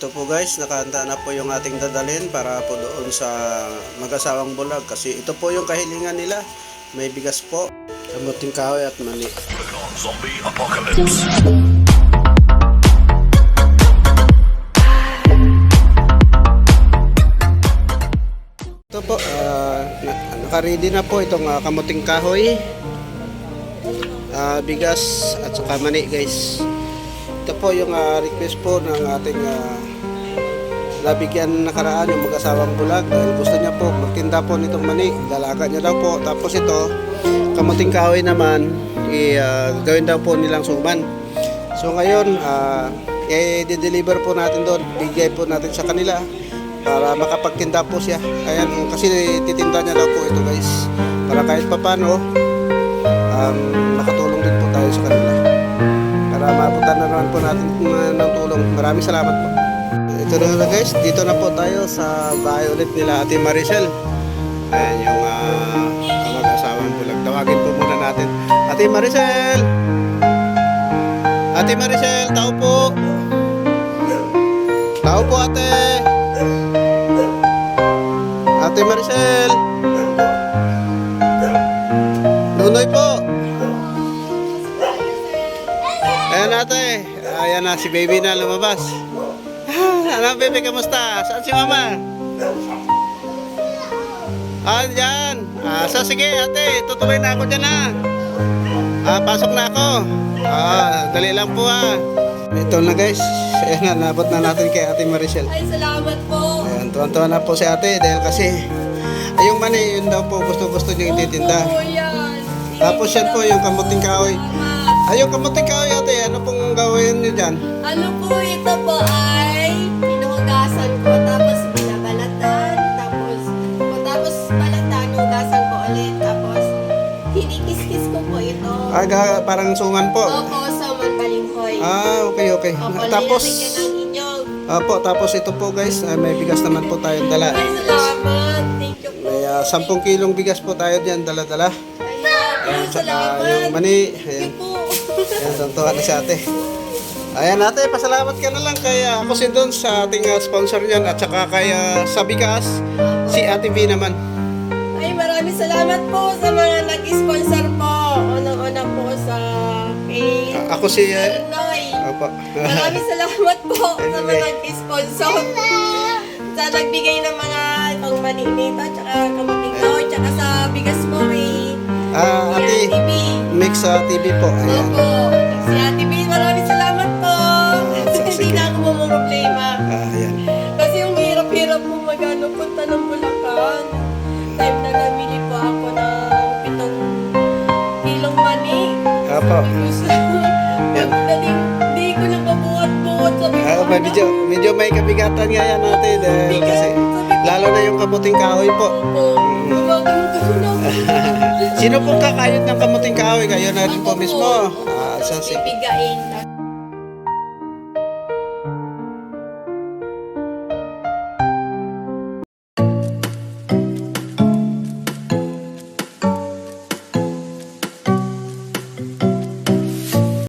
Ito po guys, nakahanda na po yung ating dadalhin para po doon sa mag-asawang bulag kasi ito po yung kahilingan nila. May bigas po, kamuting kahoy at mani. Ito po, na- naka-ready na po itong ah, kamuting kahoy, ah, bigas at saka mani guys. Ito po yung ah, request po ng ating uh, nabigyan nakaraan yung mag-asawang bulag dahil gusto niya po magtinda po nitong mani. Dalaga niya daw po. Tapos ito, kamuting kahoy naman, i, ah, gawin daw po nilang suman. So ngayon, ah, i-deliver po natin doon. Bigay po natin sa kanila para makapagtinda po siya. Ayan, kasi titinda niya daw po ito guys. Para kahit papano, um, makatulong din po tayo sa kanila. Para maabutan na naman po natin uh, ng tulong. Maraming salamat po. Ito na na guys, dito na po tayo sa bahay ulit nila Ate Maricel. Ayan yung uh, mag-asawang bulag. Tawagin po muna natin. Ate Maricel! Ate Maricel, tao po! Tao po ate! Ate Maricel! Nunoy po! Ayan ate, ayan na si baby na lumabas. Ah, ano baby, kamusta? Saan si mama? Ah, dyan. Ah, so sige ate, tutuloy na ako dyan ha. Ah, pasok na ako. Ah, dali lang po ha. Ito na guys, ayan na, nabot na natin kay ate Maricel. Ay, salamat po. Ayan, tuwan-tuwa na po si ate dahil kasi ay, yung mani, yun daw po gusto-gusto niya ititinda. Opo, yan. Tapos yan po yung kamuting kahoy. Ay, yung kamuting kahoy ate, ano pong gawin niyo dyan? Ano po ito po ay balatan hugasan ko ulit tapos kinikis-kis ko po ito. Ah, ga- parang sungan po. Opo, sa manbalinghoy. Ah, okay, okay. Opo, Tapos. Apo, tapos ito po guys, ah, may bigas naman po tayong dala. Salamat. Thank you po. May ah, 10 kilong bigas po tayo dyan, dala-dala. Ayan, Tsaka salamat. yung mani, ayan. Ayan, tuntuhan na si ate. Ayan ate, pasalamat ka na lang kay ah, ako si Don sa ating ah, sponsor niyan at saka kay ah, sa bigas, si Ate V naman. Ay, maraming salamat po sa mga nag-sponsor po. Unang-una po sa kay Ah, ako si... ah, Noy. Opo. Maraming salamat po sa mga nag-sponsor. Sa nagbigay ng mga pang maninita, tsaka kamuting kahoy, tsaka sa bigas po kay Ah, Ate B. mix sa TV po. Ayan. Opo. Yan. Hindi ko na pabuhat-buhat. Sabi ko, Ah, medyo, medyo may kabigatan nga yan natin Bigat. kasi lalo na yung kamuting kahoy po. Sino pong kakayod ng kamuting kahoy? Kayo na rin po Ako mismo. Ah, Tapos so.